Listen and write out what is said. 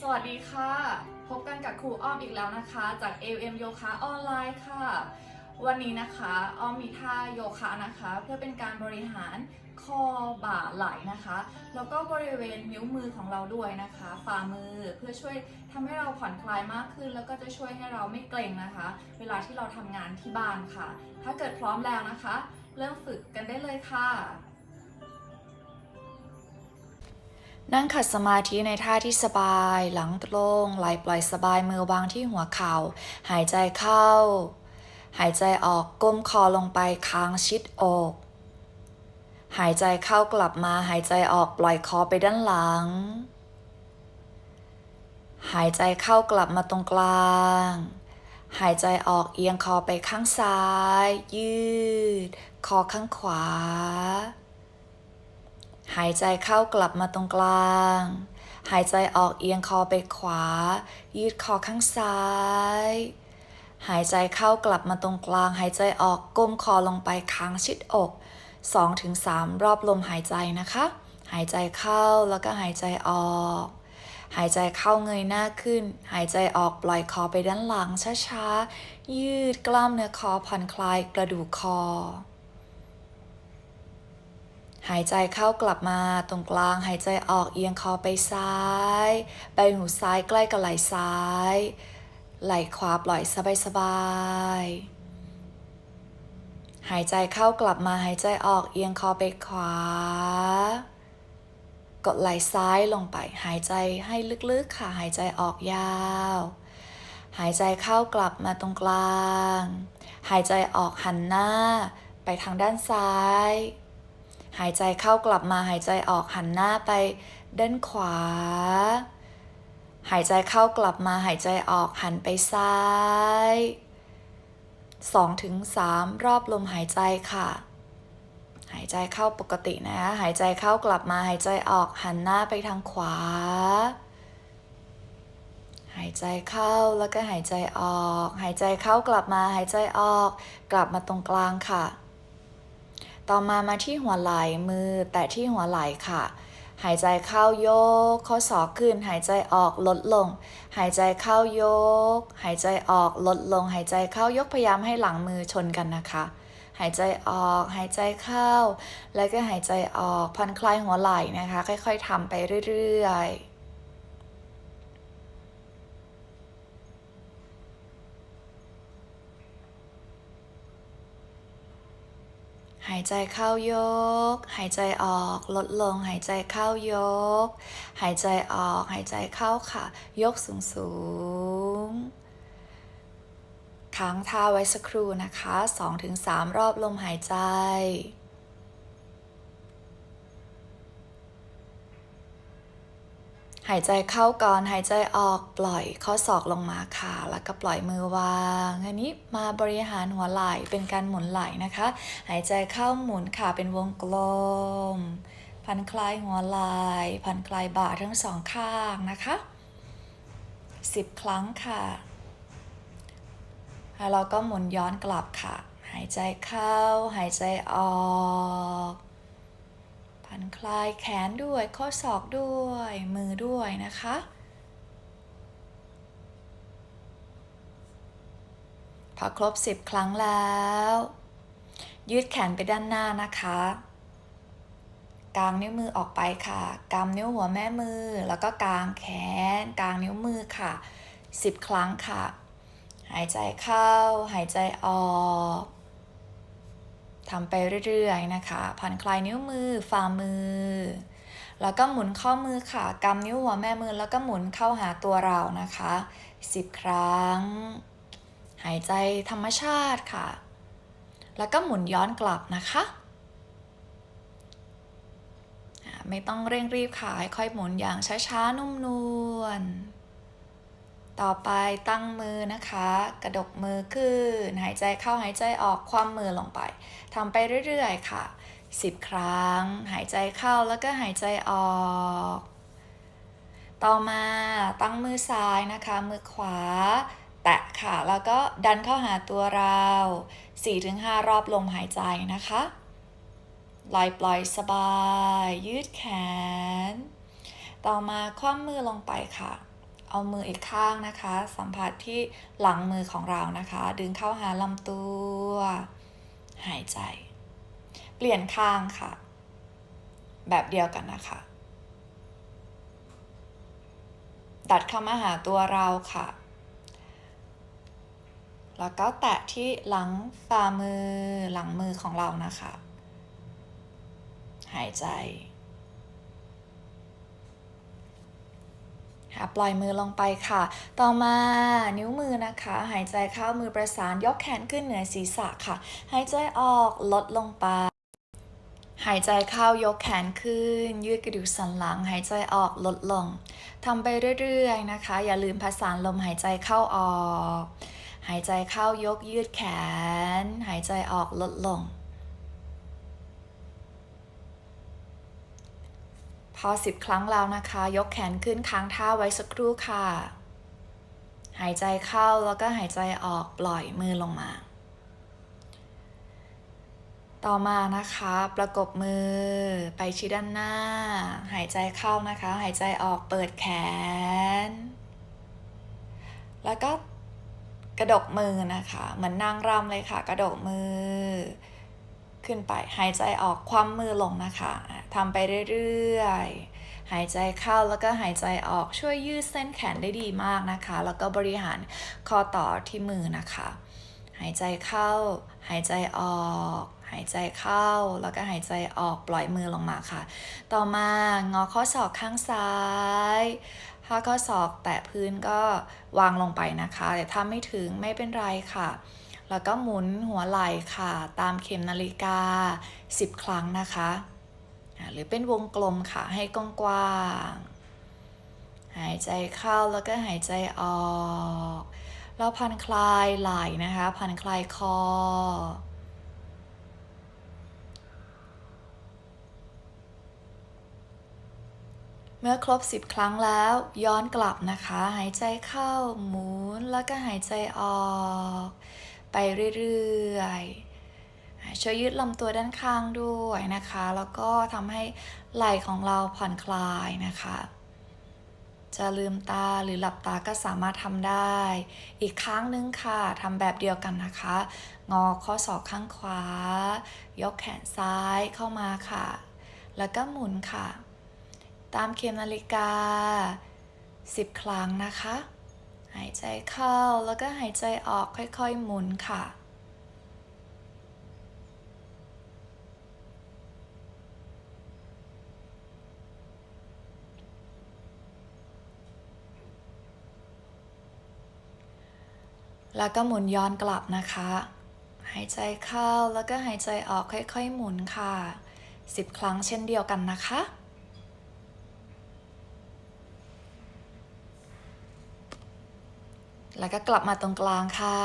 สวัสดีค่ะ พบกันกับครูอ้อมอีกแล้วนะคะ จาก LM โยคะออนไลน์ค่ะ วันนี้นะคะอ้อมมีท่าโยคะนะคะ เพื่อเป็นการบริหารคอบ่าไหล่นะคะ แล้วก็บริเวณนิ้วมือของเราด้วยนะคะฝ่ามือเพื่อช่วยทำให้เราผ่อนคลายมากขึ้น แล้วก็จะช่วยให้เราไม่เกร็งนะคะ เวลาที่เราทำงานที่บ้านค่ะ ถ้าเกิดพร้อมแล้วนะคะ เริ่มฝึกกันได้เลยค่ะ นั่งขัดสมาธิในท่าที่สบาย หลังตรงไหลปล่อยสบายมือวางที่หัวเข่า หายใจเข้า หายใจออกก้มคอลงไปค้างชิดอก หายใจเข้ากลับมาหายใจออกปล่อยคอไปด้านหลัง หายใจเข้ากลับมาตรงกลาง หายใจออกเอียงคอไปข้างซ้าย ยืด คอข้างขวา หายใจเข้ากลับมาตรงกลาง หายใจออกเอียงคอไปขวา ยืดคอข้างซ้าย หายใจเข้ากลับมาตรงกลาง หายใจออกก้มคอลงไปค้างชิดอก 2-3 รอบลมหายใจนะคะ หายใจเข้าแล้วก็หายใจออก หายใจเข้าเงยหน้าขึ้น หายใจออกปล่อยคอไปด้านหลังช้าๆ ยืดกล้ามเนื้อคอผ่อนคลายกระดูกคอ หายใจเข้ากลับมาตรงกลางหายใจออกเอียงคอไปซ้าย ใบหูซ้ายใกล้กับไหล่ซ้าย ไหล่ขวาปล่อยสบายๆหายใจเข้ากลับมาหายใจออกเอียงคอไปขวา กดไหล่ซ้ายลงไป หายใจให้ลึกๆค่ะหายใจออกยาว หายใจเข้ากลับมาตรงกลาง หายใจออกหันหน้า ไปทางด้านซ้าย หายใจเข้ากลับมาหายใจออกหันหน้าไปด้านขวา หายใจเข้ากลับมาหายใจออกหันไปซ้าย2-3ถึงรอบลมหายใจค่ะ หายใจเข้าปกตินะ หายใจเข้ากลับมาหายใจออกหันหน้าไปทางขวา หายใจเข้าแล้วก็หายใจออก หายใจเข้ากลับมาหายใจออก กลับมาตรงกลางค่ะ ต่อมามาที่หัวไหล่มือ แตะที่หัวไหล่ค่ะ หายใจเข้ายก ข้อศอกขึ้น หายใจออกลดลง หายใจเข้ายก หายใจออกลดลง หายใจเข้ายกพยายามให้หลังมือชนกันนะคะ หายใจออก หายใจเข้า แล้วก็หายใจออกผ่อนคลายหัวไหล่นะคะ ค่อย ๆทำไปเรื่อยๆ หายใจเข้ายก หายใจออกลดลง หายใจเข้ายก หายใจออก หายใจเข้าค่ะ ยกสูงสูงค้างท่าไว้สักครู่นะคะ 2-3 รอบลมหายใจ หายใจเข้าก่อนหายใจออกปล่อยข้อศอกลงมาค่ะ แล้วก็ปล่อยมือวางอันนี้มาบริหารหัวไหล่เป็นการหมุนไหล่นะคะ หายใจเข้าหมุนค่ะเป็นวงกลมผ่อนคลายหัวไหล่ผ่อนคลายบ่าทั้งสองข้างนะคะ10ครั้งค่ะแล้วเราก็หมุนย้อนกลับค่ะ หายใจเข้าหายใจออก ผ่อนคลายแขนด้วย ข้อศอกด้วย มือด้วยนะคะ พอครบ 10 ครั้งแล้ว ยืดแขนไปด้านหน้านะคะกางนิ้วมือออกไปค่ะกำนิ้วหัวแม่มือ แล้วก็กางแขน กางนิ้วมือค่ะ 10 ครั้งค่ะ หายใจเข้า หายใจออก ทำไปเรื่อยๆนะคะผ่อนคลายนิ้วมือฝ่ามือ แล้วก็หมุนข้อมือค่ะกำนิ้วหัวแม่มือแล้วก็หมุนเข้าหาตัวเรานะคะ 10 ครั้ง หายใจธรรมชาติค่ะ แล้วก็หมุนย้อนกลับนะคะไม่ต้องเร่งรีบค่ะค่อยหมุนอย่างช้าๆนุ่มนวล ต่อไปตั้งมือนะคะ กระดกมือขึ้น หายใจเข้าหายใจออกคว่ำมือลงไปทำไปเรื่อยๆค่ะ 10 ครั้ง หายใจเข้าแล้วก็หายใจออก ต่อมาตั้งมือซ้ายนะคะ มือขวา แตะค่ะ แล้วก็ดันเข้าหาตัวเรา 4-5 รอบลมหายใจนะคะลอยปล่อยสบาย ยืดแขน ต่อมาคว่ำมือลงไปค่ะ เอามืออีกข้างนะคะ สัมผัสที่หลังมือของเรานะคะ ดึงเข้าหาลำตัว หายใจ เปลี่ยนข้างค่ะ แบบเดียวกันนะคะ ดัดเข้ามาหาตัวเราค่ะ แล้วก็แตะที่หลังฝ่ามือหลังมือของเรานะคะ หายใจค่ะ ปล่อยมือลงไปค่ะ ต่อมานิ้วมือนะคะ หายใจเข้ามือประสานยกแขนขึ้นเหนือศีรษะค่ะ หายใจออกลดลงไป หายใจเข้ายกแขนขึ้น ยืดกระดูกสันหลัง หายใจออกลดลงทำไปเรื่อยๆนะคะ อย่าลืมผสานลมหายใจเข้าออก หายใจเข้ายกยืดแขน หายใจออกลดลง อสิบครั้งแล้วนะคะ ยกแขนขึ้นค้างท่าไว้สักครู่ค่ะ หายใจเข้าแล้วก็หายใจออกปล่อยมือลงมา ต่อมานะคะ ประกบมือไปชี้ด้านหน้า หายใจเข้านะคะ หายใจออกเปิดแขน แล้วก็กระดกมือนะคะ เหมือนนางรำเลยค่ะ กระดกมือ ขึ้นไป หายใจออกคว่ำมือลงนะคะอะทำไปเรื่อยๆ หายใจเข้าแล้วก็หายใจออกช่วยยืดเส้นแขนได้ดีมากนะคะ แล้วก็บริหารข้อต่อที่มือนะคะ หายใจเข้า หายใจออก หายใจเข้าแล้วก็หายใจออกปล่อยมือลงมาค่ะ ต่อมางอข้อศอกข้างซ้ายถ้าข้อศอกแตะพื้นก็วางลงไปนะคะ แต่ถ้าไม่ถึงไม่เป็นไรค่ะ แล้วก็หมุนหัวไหล่ค่ะ ตามเข็มนาฬิกา 10 ครั้งนะคะ หรือเป็นวงกลมค่ะให้กว้างๆหายใจเข้าแล้วก็หายใจออกแล้วผ่อนคลายไหล่นะคะผ่อนคลายคอเมื่อครบ 10 ครั้งแล้วย้อนกลับนะคะ หายใจเข้าหมุนแล้วก็หายใจออก ไปเรื่อยๆ ช่วยยืดลำตัวด้านข้างด้วยนะคะ แล้วก็ทำให้ไหล่ของเราผ่อนคลายนะคะ จะลืมตาหรือหลับตาก็สามารถทำได้ อีกครั้งนึงค่ะทำแบบเดียวกันนะคะ งอข้อศอกข้างขวา ยกแขนซ้ายเข้ามาค่ะ แล้วก็หมุนค่ะ ตามเข็มนาฬิกา 10 ครั้งนะคะ หายใจเข้าแล้วก็หายใจออกค่อยๆหมุนค่ะ แล้วก็หมุนย้อนกลับนะคะ หายใจเข้าแล้วก็หายใจออกค่อยๆหมุนค่ะ 10 ครั้งเช่นเดียวกันนะคะ แล้วก็กลับมาตรงกลางค่ะ